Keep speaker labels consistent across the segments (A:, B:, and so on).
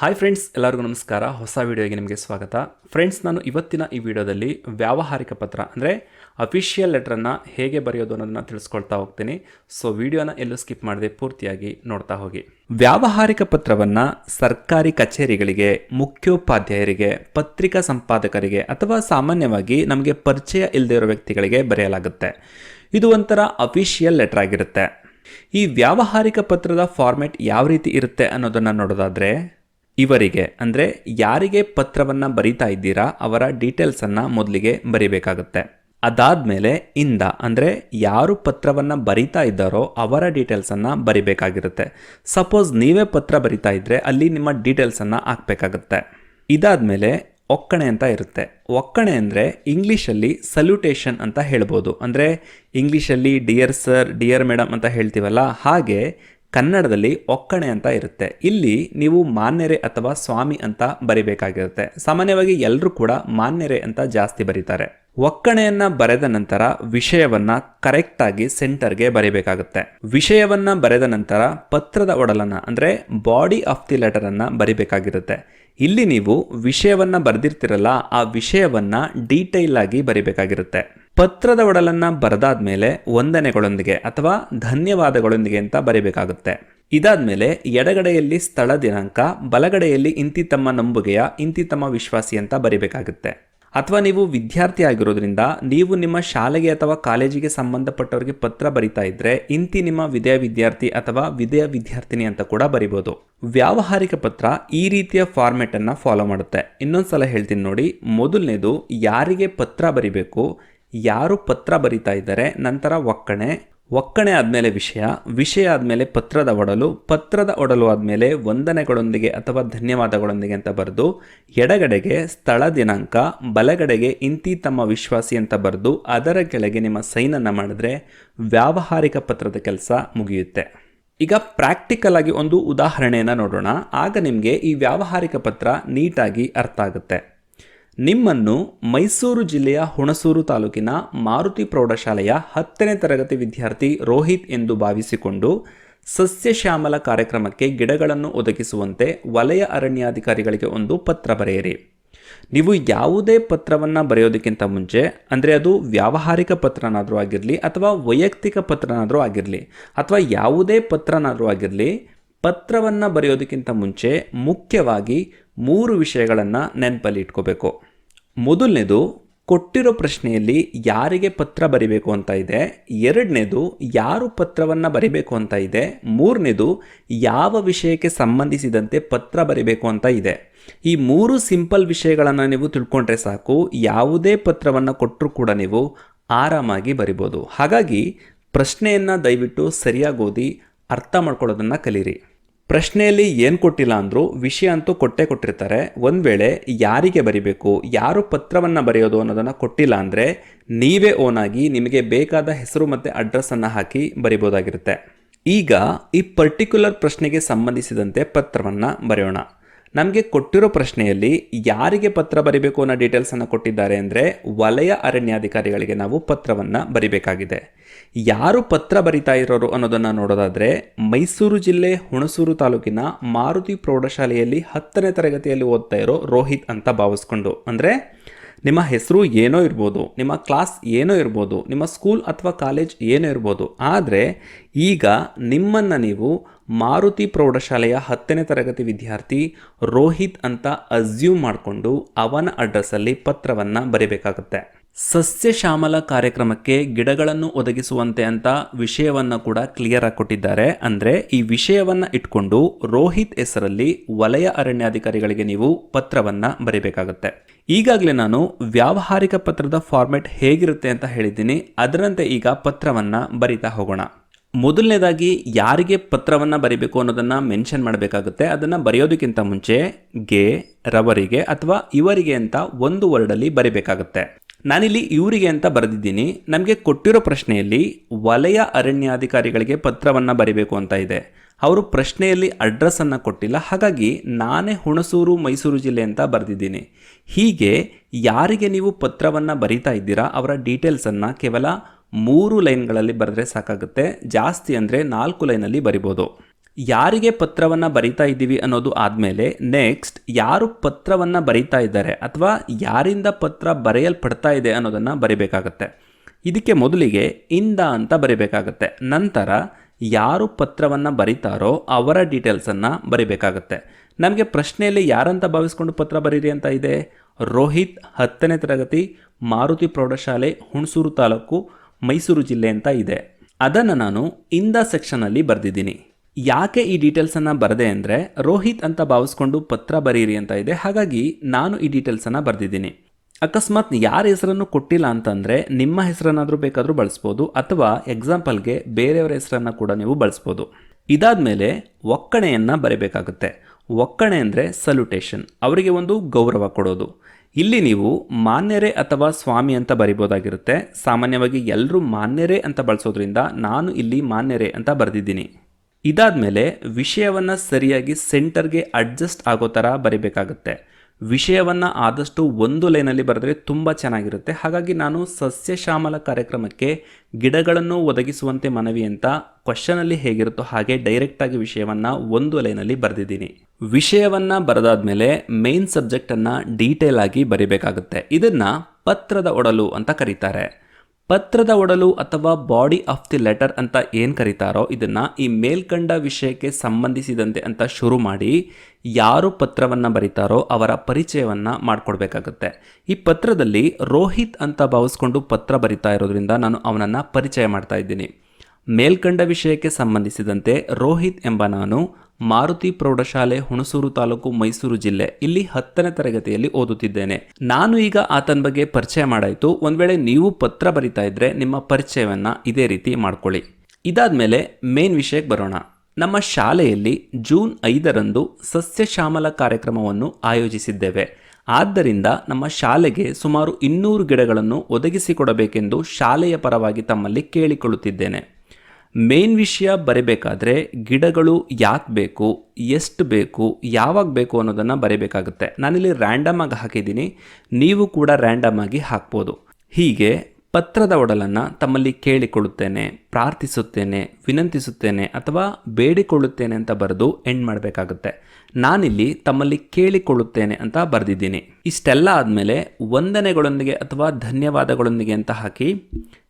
A: Hi friends ಎಲ್ಲರಿಗೂ ನಮಸ್ಕಾರ. ಹೊಸ ವಿಡಿಯೋಗೆ ನಿಮಗೆ ಸ್ವಾಗತ. ಫ್ರೆಂಡ್ಸ್ ನಾನು ಇವತ್ತಿನ ಈ ವಿಡಿಯೋದಲ್ಲಿ ವ್ಯಾವಹಾರಿಕ ಪತ್ರ, ಅಂದರೆ ಅಫಿಷಿಯಲ್ ಲೆಟ್ರನ್ನು ಹೇಗೆ ಬರೆಯೋದು ಅನ್ನೋದನ್ನು ತಿಳಿಸ್ಕೊಳ್ತಾ ಹೋಗ್ತೀನಿ. ಸೊ ವಿಡಿಯೋನ ಎಲ್ಲೂ ಸ್ಕಿಪ್ ಮಾಡದೆ ಪೂರ್ತಿಯಾಗಿ ನೋಡ್ತಾ ಹೋಗಿ. ವ್ಯಾವಹಾರಿಕ ಪತ್ರವನ್ನು ಸರ್ಕಾರಿ ಕಚೇರಿಗಳಿಗೆ, ಮುಖ್ಯೋಪಾಧ್ಯಾಯರಿಗೆ, ಪತ್ರಿಕಾ ಸಂಪಾದಕರಿಗೆ ಅಥವಾ ಸಾಮಾನ್ಯವಾಗಿ ನಮಗೆ ಪರಿಚಯ ಇಲ್ಲದೆ ಇರೋ ವ್ಯಕ್ತಿಗಳಿಗೆ ಬರೆಯಲಾಗುತ್ತೆ. ಇದು ಒಂಥರ ಅಫಿಷಿಯಲ್ ಲೆಟರ್ ಆಗಿರುತ್ತೆ. ಈ ವ್ಯಾವಹಾರಿಕ ಪತ್ರದ ಫಾರ್ಮೆಟ್ ಯಾವ ರೀತಿ ಇರುತ್ತೆ ಅನ್ನೋದನ್ನು ನೋಡೋದಾದ್ರೆ ಇವರಿಗೆ, ಅಂದರೆ ಯಾರಿಗೆ ಪತ್ರವನ್ನು ಬರಿತಾ ಇದ್ದೀರಾ, ಅವರ ಡೀಟೇಲ್ಸನ್ನು ಮೊದಲಿಗೆ ಬರಿಬೇಕಾಗುತ್ತೆ. ಅದಾದಮೇಲೆ ಇಂದ, ಅಂದರೆ ಯಾರು ಪತ್ರವನ್ನು ಬರಿತಾ ಇದ್ದಾರೋ ಅವರ ಡೀಟೇಲ್ಸನ್ನು ಬರಿಬೇಕಾಗಿರುತ್ತೆ. ಸಪೋಸ್ ನೀವೇ ಪತ್ರ ಬರಿತಾ ಇದ್ದರೆ ಅಲ್ಲಿ ನಿಮ್ಮ ಡೀಟೇಲ್ಸನ್ನು ಹಾಕಬೇಕಾಗುತ್ತೆ. ಇದಾದಮೇಲೆ ಒಕ್ಕಣೆ ಅಂತ ಇರುತ್ತೆ. ಒಕ್ಕಣೆ ಅಂದರೆ ಇಂಗ್ಲೀಷಲ್ಲಿ ಸಲ್ಯೂಟೇಷನ್ ಅಂತ ಹೇಳ್ಬೋದು. ಅಂದರೆ ಇಂಗ್ಲೀಷಲ್ಲಿ ಡಿಯರ್ ಸರ್ ಡಿಯರ್ ಮೇಡಮ್ ಅಂತ ಹೇಳ್ತೀವಲ್ಲ, ಹಾಗೆ ಕನ್ನಡದಲ್ಲಿ ಒಕ್ಕಣೆ ಅಂತ ಇರುತ್ತೆ. ಇಲ್ಲಿ ನೀವು ಮಾನ್ಯರೆ ಅಥವಾ ಸ್ವಾಮಿ ಅಂತ ಬರಿಬೇಕಾಗಿರುತ್ತೆ. ಸಾಮಾನ್ಯವಾಗಿ ಎಲ್ಲರೂ ಕೂಡ ಮಾನ್ಯರೆ ಅಂತ ಜಾಸ್ತಿ ಬರೀತಾರೆ. ಒಕ್ಕಣೆಯನ್ನ ಬರೆದ ನಂತರ ವಿಷಯವನ್ನ ಕರೆಕ್ಟ್ ಆಗಿ ಸೆಂಟರ್ಗೆ ಬರಿಬೇಕಾಗುತ್ತೆ. ವಿಷಯವನ್ನ ಬರೆದ ನಂತರ ಪತ್ರದ ಒಡಲನ್ನ, ಅಂದ್ರೆ ಬಾಡಿ ಆಫ್ ದಿ ಲೆಟರ್ ಅನ್ನ ಬರಿಬೇಕಾಗಿರುತ್ತೆ. ಇಲ್ಲಿ ನೀವು ವಿಷಯವನ್ನ ಬರೆದಿರ್ತಿರಲ್ಲ, ಆ ವಿಷಯವನ್ನ ಡೀಟೈಲ್ ಆಗಿ ಬರಿಬೇಕಾಗಿರುತ್ತೆ. ಪತ್ರದ ಒಡಲನ್ನು ಬರೆದಾದ ಮೇಲೆ ವಂದನೆಗಳೊಂದಿಗೆ ಅಥವಾ ಧನ್ಯವಾದಗಳೊಂದಿಗೆ ಅಂತ ಬರಿಬೇಕಾಗುತ್ತೆ. ಇದಾದ್ಮೇಲೆ ಎಡಗಡೆಯಲ್ಲಿ ಸ್ಥಳ ದಿನಾಂಕ, ಬಲಗಡೆಯಲ್ಲಿ ಇಂತಿ ತಮ್ಮ ನಂಬುಗೆಯ ಇಂತಿ ತಮ್ಮ ವಿಶ್ವಾಸಿ ಅಂತ ಬರಿಬೇಕಾಗುತ್ತೆ. ಅಥವಾ ನೀವು ವಿದ್ಯಾರ್ಥಿ ಆಗಿರೋದ್ರಿಂದ ನೀವು ನಿಮ್ಮ ಶಾಲೆಗೆ ಅಥವಾ ಕಾಲೇಜಿಗೆ ಸಂಬಂಧಪಟ್ಟವರಿಗೆ ಪತ್ರ ಬರಿತಾ ಇದ್ರೆ ಇಂತಿ ನಿಮ್ಮ ವಿದಯ ವಿದ್ಯಾರ್ಥಿ ಅಥವಾ ವಿದಯ ವಿದ್ಯಾರ್ಥಿನಿ ಅಂತ ಕೂಡ ಬರಿಬೋದು. ವ್ಯಾವಹಾರಿಕ ಪತ್ರ ಈ ರೀತಿಯ ಫಾರ್ಮೆಟ್ ಅನ್ನ ಫಾಲೋ ಮಾಡುತ್ತೆ. ಇನ್ನೊಂದ್ಸಲ ಹೇಳ್ತೀನಿ ನೋಡಿ, ಮೊದಲನೇದು ಯಾರಿಗೆ ಪತ್ರ ಬರಿಬೇಕು ಯಾರು ಪತ್ರ ಬರಿತಾ ಇದ್ದಾರೆ, ನಂತರ ಒಕ್ಕಣೆ. ಒಕ್ಕಣೆ ಆದಮೇಲೆ ವಿಷಯ ವಿಷಯ ಆದಮೇಲೆ ಪತ್ರದ ಒಡಲು ಪತ್ರದ ಒಡಲು ಆದಮೇಲೆ ವಂದನೆಗಳೊಂದಿಗೆ ಅಥವಾ ಧನ್ಯವಾದಗಳೊಂದಿಗೆ ಅಂತ ಬರೆದು, ಎಡಗಡೆಗೆ ಸ್ಥಳ ದಿನಾಂಕ, ಬಲಗಡೆಗೆ ಇಂತಿ ತಮ್ಮ ವಿಶ್ವಾಸಿ ಅಂತ ಬರೆದು, ಅದರ ಕೆಳಗೆ ನಿಮ್ಮ ಸೈನನ್ನು ಮಾಡಿದ್ರೆ ವ್ಯಾವಹಾರಿಕ ಪತ್ರದ ಕೆಲಸ ಮುಗಿಯುತ್ತೆ. ಈಗ ಪ್ರಾಕ್ಟಿಕಲ್ ಆಗಿ ಒಂದು ಉದಾಹರಣೆಯನ್ನು ನೋಡೋಣ. ಆಗ ನಿಮಗೆ ಈ ವ್ಯಾವಹಾರಿಕ ಪತ್ರ ನೀಟಾಗಿ ಅರ್ಥ ಆಗುತ್ತೆ. ನಿಮ್ಮನ್ನು ಮೈಸೂರು ಜಿಲ್ಲೆಯ ಹುಣಸೂರು ತಾಲೂಕಿನ ಮಾರುತಿ ಪ್ರೌಢಶಾಲೆಯ ಹತ್ತನೇ ತರಗತಿ ವಿದ್ಯಾರ್ಥಿ ರೋಹಿತ್ ಎಂದು ಭಾವಿಸಿಕೊಂಡು ಸಸ್ಯಶ್ಯಾಮಲ ಕಾರ್ಯಕ್ರಮಕ್ಕೆ ಗಿಡಗಳನ್ನು ಒದಗಿಸುವಂತೆ ವಲಯ ಅರಣ್ಯಾಧಿಕಾರಿಗಳಿಗೆ ಒಂದು ಪತ್ರ ಬರೆಯಿರಿ. ನೀವು ಯಾವುದೇ ಪತ್ರವನ್ನು ಬರೆಯೋದಕ್ಕಿಂತ ಮುಂಚೆ, ಅಂದರೆ ಅದು ವ್ಯಾವಹಾರಿಕ ಪತ್ರನಾದರೂ ಆಗಿರಲಿ ಅಥವಾ ವೈಯಕ್ತಿಕ ಪತ್ರನಾದರೂ ಆಗಿರಲಿ, ಅಥವಾ ಯಾವುದೇ ಪತ್ರನಾದರೂ ಆಗಿರಲಿ, ಪತ್ರವನ್ನು ಬರೆಯೋದಕ್ಕಿಂತ ಮುಂಚೆ ಮುಖ್ಯವಾಗಿ ಮೂರು ವಿಷಯಗಳನ್ನು ನೆನಪಲ್ಲಿ ಇಟ್ಕೋಬೇಕು. ಮೊದಲನೇದು, ಕೊಟ್ಟಿರೋ ಪ್ರಶ್ನೆಯಲ್ಲಿ ಯಾರಿಗೆ ಪತ್ರ ಬರಿಬೇಕು ಅಂತ ಇದೆ, ಎರಡನೇದು ಯಾರು ಪತ್ರವನ್ನು ಬರಿಬೇಕು ಅಂತ ಇದೆ, ಮೂರನೇದು ಯಾವ ವಿಷಯಕ್ಕೆ ಸಂಬಂಧಿಸಿದಂತೆ ಪತ್ರ ಬರಿಬೇಕು ಅಂತ ಇದೆ. ಈ ಮೂರು ಸಿಂಪಲ್ ವಿಷಯಗಳನ್ನು ನೀವು ತಿಳ್ಕೊಂಡ್ರೆ ಸಾಕು, ಯಾವುದೇ ಪತ್ರವನ್ನು ಕೊಟ್ಟರೂ ಕೂಡ ನೀವು ಆರಾಮಾಗಿ ಬರಿಬೋದು. ಹಾಗಾಗಿ ಪ್ರಶ್ನೆಯನ್ನು ದಯವಿಟ್ಟು ಸರಿಯಾಗಿ ಓದಿ ಅರ್ಥ ಮಾಡ್ಕೊಳ್ಳೋದನ್ನು ಕಲೀರಿ. ಪ್ರಶ್ನೆಯಲ್ಲಿ ಏನು ಕೊಟ್ಟಿಲ್ಲ ಅಂದರೂ ವಿಷಯ ಅಂತೂ ಕೊಟ್ಟೇ ಕೊಟ್ಟಿರ್ತಾರೆ. ಒಂದು ವೇಳೆ ಯಾರಿಗೆ ಬರಿಬೇಕು, ಯಾರು ಪತ್ರವನ್ನು ಬರೆಯೋದು ಅನ್ನೋದನ್ನು ಕೊಟ್ಟಿಲ್ಲ ಅಂದರೆ ನೀವೇ ಓನಾಗಿ ನಿಮಗೆ ಬೇಕಾದ ಹೆಸರು ಮತ್ತು ಅಡ್ರೆಸ್ಸನ್ನು ಹಾಕಿ ಬರಿಬೋದಾಗಿರುತ್ತೆ. ಈಗ ಈ ಪರ್ಟಿಕ್ಯುಲರ್ ಪ್ರಶ್ನೆಗೆ ಸಂಬಂಧಿಸಿದಂತೆ ಪತ್ರವನ್ನು ಬರೆಯೋಣ. ನಮಗೆ ಕೊಟ್ಟಿರೋ ಪ್ರಶ್ನೆಯಲ್ಲಿ ಯಾರಿಗೆ ಪತ್ರ ಬರಿಬೇಕು ಅನ್ನೋ ಡೀಟೇಲ್ಸನ್ನು ಕೊಟ್ಟಿದ್ದಾರೆ ಅಂದರೆ ವಲಯ ಅರಣ್ಯಾಧಿಕಾರಿಗಳಿಗೆ ನಾವು ಪತ್ರವನ್ನು ಬರಿಬೇಕಾಗಿದೆ. ಯಾರು ಪತ್ರ ಬರಿತಾ ಇರೋರು ಅನ್ನೋದನ್ನು ನೋಡೋದಾದರೆ ಮೈಸೂರು ಜಿಲ್ಲೆ ಹುಣಸೂರು ತಾಲೂಕಿನ ಮಾರುತಿ ಪ್ರೌಢಶಾಲೆಯಲ್ಲಿ ಹತ್ತನೇ ತರಗತಿಯಲ್ಲಿ ಓದ್ತಾ ಇರೋ ರೋಹಿತ್ ಅಂತ ಭಾವಿಸ್ಕೊಂಡು. ಅಂದರೆ ನಿಮ್ಮ ಹೆಸರು ಏನೋ ಇರ್ಬೋದು, ನಿಮ್ಮ ಕ್ಲಾಸ್ ಏನೋ ಇರ್ಬೋದು, ನಿಮ್ಮ ಸ್ಕೂಲ್ ಅಥವಾ ಕಾಲೇಜ್ ಏನೋ ಇರ್ಬೋದು, ಆದರೆ ಈಗ ನಿಮ್ಮನ್ನು ನೀವು ಮಾರುತಿ ಪ್ರೌಢಶಾಲೆಯ ಹತ್ತನೇ ತರಗತಿ ವಿದ್ಯಾರ್ಥಿ ರೋಹಿತ್ ಅಂತ ಅಸ್ಯೂಮ್ ಮಾಡಿಕೊಂಡು ಅವನ ಅಡ್ರೆಸ್ಸಲ್ಲಿ ಪತ್ರವನ್ನು ಬರೀಬೇಕಾಗುತ್ತೆ. ಸಸ್ಯಶ್ಯಾಮಲ ಕಾರ್ಯಕ್ರಮಕ್ಕೆ ಗಿಡಗಳನ್ನು ಒದಗಿಸುವಂತೆ ಅಂತ ವಿಷಯವನ್ನು ಕೂಡ ಕ್ಲಿಯರ್ ಆಗಿ ಕೊಟ್ಟಿದ್ದಾರೆ. ಅಂದರೆ ಈ ವಿಷಯವನ್ನು ಇಟ್ಕೊಂಡು ರೋಹಿತ್ ಹೆಸರಲ್ಲಿ ವಲಯ ಅರಣ್ಯಾಧಿಕಾರಿಗಳಿಗೆ ನೀವು ಪತ್ರವನ್ನು ಬರೀಬೇಕಾಗುತ್ತೆ. ಈಗಾಗಲೇ ನಾನು ವ್ಯಾವಹಾರಿಕ ಪತ್ರದ ಫಾರ್ಮೆಟ್ ಹೇಗಿರುತ್ತೆ ಅಂತ ಹೇಳಿದ್ದೀನಿ. ಅದರಂತೆ ಈಗ ಪತ್ರವನ್ನು ಬರಿತಾ ಹೋಗೋಣ. ಮೊದಲನೇದಾಗಿ ಯಾರಿಗೆ ಪತ್ರವನ್ನು ಬರಿಬೇಕು ಅನ್ನೋದನ್ನು ಮೆನ್ಷನ್ ಮಾಡಬೇಕಾಗುತ್ತೆ. ಅದನ್ನು ಬರೆಯೋದಕ್ಕಿಂತ ಮುಂಚೆ ಗೆ, ರವರಿಗೆ ಅಥವಾ ಇವರಿಗೆ ಅಂತ ಒಂದು ವರ್ಡಲ್ಲಿ ಬರಿಬೇಕಾಗುತ್ತೆ. ನಾನಿಲ್ಲಿ ಇವರಿಗೆ ಅಂತ ಬರೆದಿದ್ದೀನಿ. ನಮಗೆ ಕೊಟ್ಟಿರೋ ಪ್ರಶ್ನೆಯಲ್ಲಿ ವಲಯ ಅರಣ್ಯಾಧಿಕಾರಿಗಳಿಗೆ ಪತ್ರವನ್ನು ಬರಿಬೇಕು ಅಂತ ಇದೆ. ಅವರು ಪ್ರಶ್ನೆಯಲ್ಲಿ ಅಡ್ರೆಸ್ಸನ್ನು ಕೊಟ್ಟಿಲ್ಲ. ಹಾಗಾಗಿ ನಾನೇ ಹುಣಸೂರು, ಮೈಸೂರು ಜಿಲ್ಲೆ ಅಂತ ಬರೆದಿದ್ದೀನಿ. ಹೀಗೆ ಯಾರಿಗೆ ನೀವು ಪತ್ರವನ್ನು ಬರಿತಾ ಇದ್ದೀರಾ, ಅವರ ಡೀಟೇಲ್ಸನ್ನು ಕೇವಲ ಮೂರು ಲೈನ್ಗಳಲ್ಲಿ ಬರೆದ್ರೆ ಸಾಕಾಗುತ್ತೆ. ಜಾಸ್ತಿ ಅಂದರೆ ನಾಲ್ಕು ಲೈನಲ್ಲಿ ಬರಿಬೋದು. ಯಾರಿಗೆ ಪತ್ರವನ್ನು ಬರಿತಾ ಇದ್ದೀವಿ ಅನ್ನೋದು ಆದಮೇಲೆ ನೆಕ್ಸ್ಟ್ ಯಾರು ಪತ್ರವನ್ನು ಬರಿತಾ ಇದ್ದಾರೆ ಅಥವಾ ಯಾರಿಂದ ಪತ್ರ ಬರೆಯಲ್ಪಡ್ತಾ ಇದೆ ಅನ್ನೋದನ್ನು ಬರಿಬೇಕಾಗತ್ತೆ. ಇದಕ್ಕೆ ಮೊದಲಿಗೆ ಇಂದ ಅಂತ ಬರಿಬೇಕಾಗತ್ತೆ. ನಂತರ ಯಾರು ಪತ್ರವನ್ನು ಬರಿತಾರೋ ಅವರ ಡೀಟೇಲ್ಸನ್ನು ಬರಿಬೇಕಾಗತ್ತೆ. ನಮಗೆ ಪ್ರಶ್ನೆಯಲ್ಲಿ ಯಾರಂತ ಭಾವಿಸ್ಕೊಂಡು ಪತ್ರ ಬರೀರಿ ಅಂತ ಇದೆ? ರೋಹಿತ್ ಹತ್ತನೇ ತರಗತಿ, ಮಾರುತಿ ಪ್ರೌಢಶಾಲೆ, ಹುಣಸೂರು ತಾಲೂಕು, ಮೈಸೂರು ಜಿಲ್ಲೆ ಅಂತ ಇದೆ. ಅದನ್ನು ನಾನು ಇಂದ ಸೆಕ್ಷನಲ್ಲಿ ಬರೆದಿದ್ದೀನಿ. ಯಾಕೆ ಈ ಡೀಟೇಲ್ಸನ್ನು ಬರದೆ ಅಂದರೆ ರೋಹಿತ್ ಅಂತ ಭಾವಿಸ್ಕೊಂಡು ಪತ್ರ ಬರೀರಿ ಅಂತ ಇದೆ. ಹಾಗಾಗಿ ನಾನು ಈ ಡೀಟೇಲ್ಸನ್ನು ಬರೆದಿದ್ದೀನಿ. ಅಕಸ್ಮಾತ್ ಯಾರ ಹೆಸರನ್ನು ಕೊಟ್ಟಿಲ್ಲ ಅಂತಂದರೆ ನಿಮ್ಮ ಹೆಸರನ್ನಾದರೂ ಬೇಕಾದರೂ ಬಳಸ್ಬೋದು ಅಥವಾ ಎಕ್ಸಾಂಪಲ್ಗೆ ಬೇರೆಯವರ ಹೆಸರನ್ನು ಕೂಡ ನೀವು ಬಳಸ್ಬೋದು. ಇದಾದ ಮೇಲೆ ಒಕ್ಕಣೆಯನ್ನು ಬರೀಬೇಕಾಗುತ್ತೆ. ಒಕ್ಕಣೆ ಅಂದರೆ ಸಲ್ಯೂಟೇಷನ್ ಅವರಿಗೆ ಒಂದು ಗೌರವ ಕೊಡೋದು. ಇಲ್ಲಿ ನೀವು ಮಾನ್ಯರೇ ಅಥವಾ ಸ್ವಾಮಿ ಅಂತ ಬರಿಬೋದಾಗಿರುತ್ತೆ. ಸಾಮಾನ್ಯವಾಗಿ ಎಲ್ಲರೂ ಮಾನ್ಯರೇ ಅಂತ ಬಳಸೋದ್ರಿಂದ ನಾನು ಇಲ್ಲಿ ಮಾನ್ಯರೇ ಅಂತ ಬರೆದಿದ್ದೀನಿ. ಇದಾದಮೇಲೆ ವಿಷಯವನ್ನು ಸರಿಯಾಗಿ ಸೆಂಟರ್ಗೆ ಅಡ್ಜಸ್ಟ್ ಆಗೋ ಥರ ಬರಿಬೇಕಾಗುತ್ತೆ. ವಿಷಯವನ್ನು ಆದಷ್ಟು ಒಂದು ಲೈನಲ್ಲಿ ಬರೆದ್ರೆ ತುಂಬ ಚೆನ್ನಾಗಿರುತ್ತೆ. ಹಾಗಾಗಿ ನಾನು ಸಸ್ಯಶ್ಯಾಮಲ ಕಾರ್ಯಕ್ರಮಕ್ಕೆ ಗಿಡಗಳನ್ನು ಒದಗಿಸುವಂತೆ ಮನವಿ ಅಂತ ಕ್ವಶನಲ್ಲಿ ಹೇಗಿರುತ್ತೋ ಹಾಗೆ ಡೈರೆಕ್ಟಾಗಿ ವಿಷಯವನ್ನು ಒಂದು ಲೈನಲ್ಲಿ ಬರೆದಿದ್ದೀನಿ. ವಿಷಯವನ್ನು ಬರೆದಾದ್ಮೇಲೆ ಮೇನ್ ಸಬ್ಜೆಕ್ಟನ್ನು ಡೀಟೇಲ್ ಆಗಿ ಬರಿಬೇಕಾಗುತ್ತೆ. ಇದನ್ನು ಪತ್ರದ ಒಡಲು ಅಂತ ಕರೀತಾರೆ. ಪತ್ರದ ಒಡಲು ಅಥವಾ ಬಾಡಿ ಆಫ್ ದಿ ಲೆಟರ್ ಅಂತ ಏನು ಕರೀತಾರೋ ಇದನ್ನು ಈ ಮೇಲ್ಕಂಡ ವಿಷಯಕ್ಕೆ ಸಂಬಂಧಿಸಿದಂತೆ ಅಂತ ಶುರು ಮಾಡಿ ಯಾರು ಪತ್ರವನ್ನು ಬರೀತಾರೋ ಅವರ ಪರಿಚಯವನ್ನು ಮಾಡಿಕೊಡ್ಬೇಕಾಗತ್ತೆ. ಈ ಪತ್ರದಲ್ಲಿ ರೋಹಿತ್ ಅಂತ ಭಾವಿಸ್ಕೊಂಡು ಪತ್ರ ಬರಿತಾ ಇರೋದ್ರಿಂದ ನಾನು ಅವನನ್ನು ಪರಿಚಯ ಮಾಡ್ತಾ ಇದ್ದೀನಿ. ಮೇಲ್ಕಂಡ ವಿಷಯಕ್ಕೆ ಸಂಬಂಧಿಸಿದಂತೆ ರೋಹಿತ್ ಎಂಬ ನಾನು ಮಾರುತಿ ಪ್ರೌಢಶಾಲೆ ಹುಣಸೂರು ತಾಲೂಕು ಮೈಸೂರು ಜಿಲ್ಲೆ ಇಲ್ಲಿ ಹತ್ತನೇ ತರಗತಿಯಲ್ಲಿ ಓದುತ್ತಿದ್ದೇನೆ. ನಾನು ಈಗ ಆತನ ಬಗ್ಗೆ ಪರಿಚಯ ಮಾಡಾಯಿತು. ಒಂದು ವೇಳೆ ನೀವು ಪತ್ರ ಬರಿತಾ ಇದ್ರೆ ನಿಮ್ಮ ಪರಿಚಯವನ್ನು ಇದೇ ರೀತಿ ಮಾಡ್ಕೊಳ್ಳಿ. ಇದಾದ್ಮೇಲೆ ಮೇನ್ ವಿಷಯಕ್ಕೆ ಬರೋಣ. ನಮ್ಮ ಶಾಲೆಯಲ್ಲಿ ಜೂನ್ ಐದರಂದು ಸಸ್ಯಶ್ಯಾಮಲ ಕಾರ್ಯಕ್ರಮವನ್ನು ಆಯೋಜಿಸಿದ್ದೇವೆ. ಆದ್ದರಿಂದ ನಮ್ಮ ಶಾಲೆಗೆ ಸುಮಾರು ಇನ್ನೂರು ಗಿಡಗಳನ್ನು ಒದಗಿಸಿಕೊಡಬೇಕೆಂದು ಶಾಲೆಯ ಪರವಾಗಿ ತಮ್ಮಲ್ಲಿ ಕೇಳಿಕೊಳ್ಳುತ್ತಿದ್ದೇನೆ. ಮೇನ್ ವಿಷಯ ಬರಿಬೇಕಾದ್ರೆ ಗಿಡಗಳು ಯಾಕೆ ಬೇಕು, ಎಷ್ಟು ಬೇಕು, ಯಾವಾಗ ಬೇಕು ಅನ್ನೋದನ್ನು ಬರಿಬೇಕಾಗುತ್ತೆ. ನಾನಿಲ್ಲಿ ರ್ಯಾಂಡಮ್ ಆಗಿ ಹಾಕಿದ್ದೀನಿ. ನೀವು ಕೂಡ ರ್ಯಾಂಡಮ್ ಆಗಿ ಹಾಕ್ಬೋದು. ಹೀಗೆ ಪತ್ರದ ಒಡಲನ್ನು ತಮ್ಮಲ್ಲಿ ಕೇಳಿಕೊಳ್ಳುತ್ತೇನೆ, ಪ್ರಾರ್ಥಿಸುತ್ತೇನೆ, ವಿನಂತಿಸುತ್ತೇನೆ ಅಥವಾ ಬೇಡಿಕೊಳ್ಳುತ್ತೇನೆ ಅಂತ ಬರೆದು ಎಂಡ್ ಮಾಡಬೇಕಾಗುತ್ತೆ. ನಾನಿಲ್ಲಿ ತಮ್ಮಲ್ಲಿ ಕೇಳಿಕೊಳ್ಳುತ್ತೇನೆ ಅಂತ ಬರೆದಿದ್ದೀನಿ. ಇಷ್ಟೆಲ್ಲ ಆದಮೇಲೆ ವಂದನೆಗಳೊಂದಿಗೆ ಅಥವಾ ಧನ್ಯವಾದಗಳೊಂದಿಗೆ ಅಂತ ಹಾಕಿ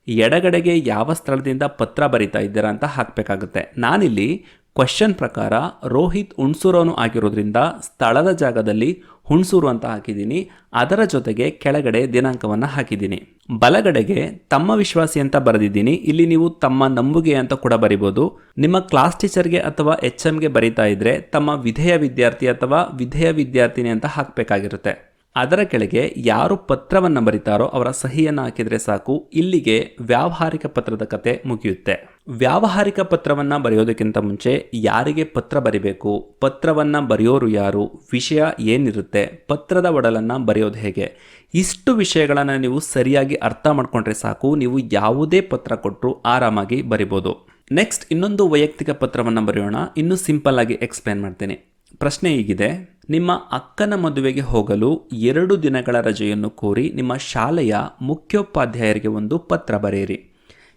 A: ಎಡಗಡೆಗೆ ಯಾವ ಸ್ಥಳದಿಂದ ಪತ್ರ ಬರಿತಾ ಇದ್ದೀರಾ ಅಂತ ಹಾಕಬೇಕಾಗುತ್ತೆ. ನಾನಿಲ್ಲಿ ಕ್ವಶನ್ ಪ್ರಕಾರ ರೋಹಿತ್ ಹುಣ್ಸೂರವನು ಆಗಿರೋದ್ರಿಂದ ಸ್ಥಳದ ಜಾಗದಲ್ಲಿ ಹುಣ್ಸೂರು ಅಂತ ಹಾಕಿದ್ದೀನಿ. ಅದರ ಜೊತೆಗೆ ಕೆಳಗಡೆ ದಿನಾಂಕವನ್ನು ಹಾಕಿದ್ದೀನಿ. ಬಲಗಡೆಗೆ ತಮ್ಮ ವಿಶ್ವಾಸಿ ಅಂತ ಬರೆದಿದ್ದೀನಿ. ಇಲ್ಲಿ ನೀವು ತಮ್ಮ ನಂಬುಗೆ ಅಂತ ಕೂಡ ಬರಿಬೋದು. ನಿಮ್ಮ ಕ್ಲಾಸ್ ಟೀಚರ್ಗೆ ಅಥವಾ ಎಚ್ ಎಮ್ಗೆ ಬರಿತಾ ಇದ್ರೆ ತಮ್ಮ ವಿಧೇಯ ವಿದ್ಯಾರ್ಥಿ ಅಥವಾ ವಿಧೇಯ ವಿದ್ಯಾರ್ಥಿನಿ ಅಂತ ಹಾಕಬೇಕಾಗಿರುತ್ತೆ. ಅದರ ಕೆಳಗೆ ಯಾರು ಪತ್ರವನ್ನು ಬರಿತಾರೋ ಅವರ ಸಹಿಯನ್ನು ಹಾಕಿದರೆ ಸಾಕು. ಇಲ್ಲಿಗೆ ವ್ಯಾವಹಾರಿಕ ಪತ್ರದ ಕತೆ ಮುಗಿಯುತ್ತೆ. ವ್ಯಾವಹಾರಿಕ ಪತ್ರವನ್ನು ಬರೆಯೋದಕ್ಕಿಂತ ಮುಂಚೆ ಯಾರಿಗೆ ಪತ್ರ ಬರಿಬೇಕು? ಪತ್ರವನ್ನು ಬರೆಯೋರು ಯಾರು? ವಿಷಯ ಏನಿರುತ್ತೆ? ಪತ್ರದ ಒಡಲನ್ನು ಬರೆಯೋದು ಹೇಗೆ? ಇಷ್ಟು ವಿಷಯಗಳನ್ನು ನೀವು ಸರಿಯಾಗಿ ಅರ್ಥ ಮಾಡ್ಕೊಂಡ್ರೆ ಸಾಕು. ನೀವು ಯಾವುದೇ ಪತ್ರ ಕೊಟ್ಟರು ಆರಾಮಾಗಿ ಬರಿಬೋದು. ನೆಕ್ಸ್ಟ್ ಇನ್ನೊಂದು ವೈಯಕ್ತಿಕ ಪತ್ರವನ್ನು ಬರೆಯೋಣ. ಇನ್ನೂ ಸಿಂಪಲ್ ಆಗಿ ಎಕ್ಸ್ಪ್ಲೇನ್ ಮಾಡ್ತೀನಿ. ಪ್ರಶ್ನೆ ಹೀಗಿದೆ. ನಿಮ್ಮ ಅಕ್ಕನ ಮದುವೆಗೆ ಹೋಗಲು ಎರಡು ದಿನಗಳ ರಜೆಯನ್ನು ಕೋರಿ ನಿಮ್ಮ ಶಾಲೆಯ ಮುಖ್ಯೋಪಾಧ್ಯಾಯರಿಗೆ ಒಂದು ಪತ್ರ ಬರೆಯಿರಿ.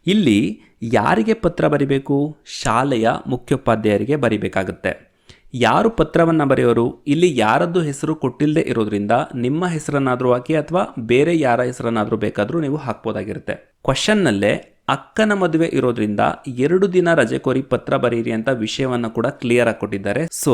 A: ಇಲ್ಲಿ ಯಾರಿಗೆ ಪತ್ರ ಬರಿಬೇಕು? ಶಾಲೆಯ ಮುಖ್ಯೋಪಾಧ್ಯಾಯರಿಗೆ ಬರಿಬೇಕಾಗುತ್ತೆ. ಯಾರು ಪತ್ರವನ್ನು ಬರೆಯೋರು? ಇಲ್ಲಿ ಯಾರದ್ದು ಹೆಸರು ಕೊಟ್ಟಿಲ್ಲದೆ ಇರೋದ್ರಿಂದ ನಿಮ್ಮ ಹೆಸರನ್ನಾದರೂ ಹಾಕಿ ಅಥವಾ ಬೇರೆ ಯಾರ ಹೆಸರನ್ನಾದರೂ ಬೇಕಾದರೂ ನೀವು ಹಾಕ್ಬೋದಾಗಿರುತ್ತೆ. ಕ್ವಶನ್ನಲ್ಲೇ ಅಕ್ಕನ ಮದುವೆ ಇರೋದ್ರಿಂದ ಎರಡು ದಿನ ರಜೆ ಕೋರಿ ಪತ್ರ ಬರೀರಿ ಅಂತ ವಿಷಯವನ್ನು ಕೂಡ ಕ್ಲಿಯರ್ ಆಗಿ ಕೊಟ್ಟಿದ್ದಾರೆ. ಸೊ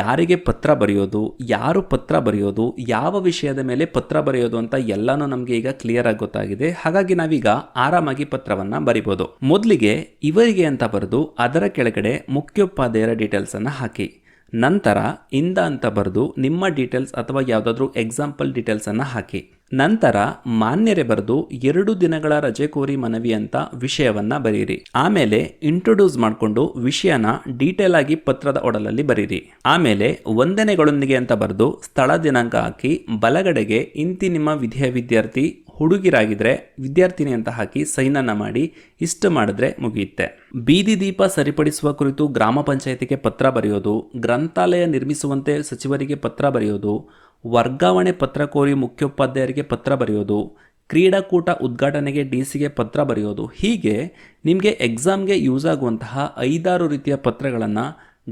A: ಯಾರಿಗೆ ಪತ್ರ ಬರೆಯೋದು, ಯಾರು ಪತ್ರ ಬರೆಯೋದು, ಯಾವ ವಿಷಯದ ಮೇಲೆ ಪತ್ರ ಬರೆಯೋದು ಅಂತ ಎಲ್ಲಾನು ನಮಗೆ ಈಗ ಕ್ಲಿಯರ್ ಆಗಿ ಗೊತ್ತಾಗಿದೆ. ಹಾಗಾಗಿ ನಾವೀಗ ಆರಾಮಾಗಿ ಪತ್ರವನ್ನ ಬರಿಬೋದು. ಮೊದಲಿಗೆ ಇವರಿಗೆ ಅಂತ ಬರೆದು ಅದರ ಕೆಳಗಡೆ ಮುಖ್ಯೋಪಾಧ್ಯಾಯರ ಡೀಟೇಲ್ಸ್ ಅನ್ನ ಹಾಕಿ. ನಂತರ ಇಂದ ಅಂತ ಬರೆದು ನಿಮ್ಮ ಡೀಟೇಲ್ಸ್ ಅಥವಾ ಯಾವುದಾದ್ರೂ ಎಕ್ಸಾಂಪಲ್ ಡೀಟೇಲ್ಸನ್ನು ಹಾಕಿ. ನಂತರ ಮಾನ್ಯರೇ ಬರೆದು ಎರಡು ದಿನಗಳ ರಜೆ ಕೋರಿ ಮನವಿ ಅಂತ ವಿಷಯವನ್ನ ಬರೀರಿ. ಆಮೇಲೆ ಇಂಟ್ರೊಡ್ಯೂಸ್ ಮಾಡಿಕೊಂಡು ವಿಷಯನ ಡೀಟೇಲ್ ಆಗಿ ಪತ್ರದ ಒಡಲಲ್ಲಿ ಬರೀರಿ. ಆಮೇಲೆ ವಂದನೆಗಳೊಂದಿಗೆ ಅಂತ ಬರೆದು ಸ್ಥಳ ದಿನಾಂಕ ಹಾಕಿ ಬಲಗಡೆಗೆ ಇಂತಿ ನಿಮ್ಮ ವಿಧಿಯ ವಿದ್ಯಾರ್ಥಿ ಹುಡುಗಿರಾಗಿದ್ರೆ ವಿದ್ಯಾರ್ಥಿನಿ ಅಂತ ಹಾಕಿ ಸೈನನ್ನ ಮಾಡಿ ಇಷ್ಟು ಮಾಡಿದ್ರೆ ಮುಗಿಯುತ್ತೆ. ಬೀದಿ ದೀಪ ಸರಿಪಡಿಸುವ ಕುರಿತು ಗ್ರಾಮ ಪಂಚಾಯತಿಗೆ ಪತ್ರ ಬರೆಯೋದು, ಗ್ರಂಥಾಲಯ ನಿರ್ಮಿಸುವಂತೆ ಸಚಿವರಿಗೆ ಪತ್ರ ಬರೆಯೋದು ವರ್ಗಾವಣೆ ಪತ್ರ ಕೋರಿ ಮುಖ್ಯೋಪಾಧ್ಯಾಯರಿಗೆ ಪತ್ರ ಬರೆಯೋದು, ಕ್ರೀಡಾಕೂಟ ಉದ್ಘಾಟನೆಗೆ ಡಿ ಸಿಗೆ ಪತ್ರ ಬರೆಯೋದು, ಹೀಗೆ ನಿಮಗೆ ಎಕ್ಸಾಮ್ಗೆ ಯೂಸ್ ಆಗುವಂತಹ ಐದಾರು ರೀತಿಯ ಪತ್ರಗಳನ್ನು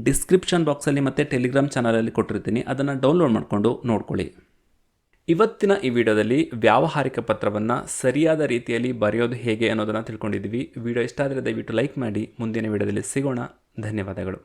A: ಡಿಸ್ಕ್ರಿಪ್ಷನ್ ಬಾಕ್ಸಲ್ಲಿ ಮತ್ತು ಟೆಲಿಗ್ರಾಮ್ ಚಾನಲಲ್ಲಿ ಕೊಟ್ಟಿರ್ತೀನಿ. ಅದನ್ನು ಡೌನ್ಲೋಡ್ ಮಾಡಿಕೊಂಡು ನೋಡ್ಕೊಳ್ಳಿ. ಇವತ್ತಿನ ಈ ವಿಡಿಯೋದಲ್ಲಿ ವ್ಯಾವಹಾರಿಕ ಪತ್ರವನ್ನು ಸರಿಯಾದ ರೀತಿಯಲ್ಲಿ ಬರೆಯೋದು ಹೇಗೆ ಅನ್ನೋದನ್ನು ತಿಳ್ಕೊಂಡಿದ್ದೀವಿ. ವಿಡಿಯೋ ಇಷ್ಟ ಆದರೆ ದಯವಿಟ್ಟು ಲೈಕ್ ಮಾಡಿ. ಮುಂದಿನ ವಿಡಿಯೋದಲ್ಲಿ ಸಿಗೋಣ. ಧನ್ಯವಾದಗಳು.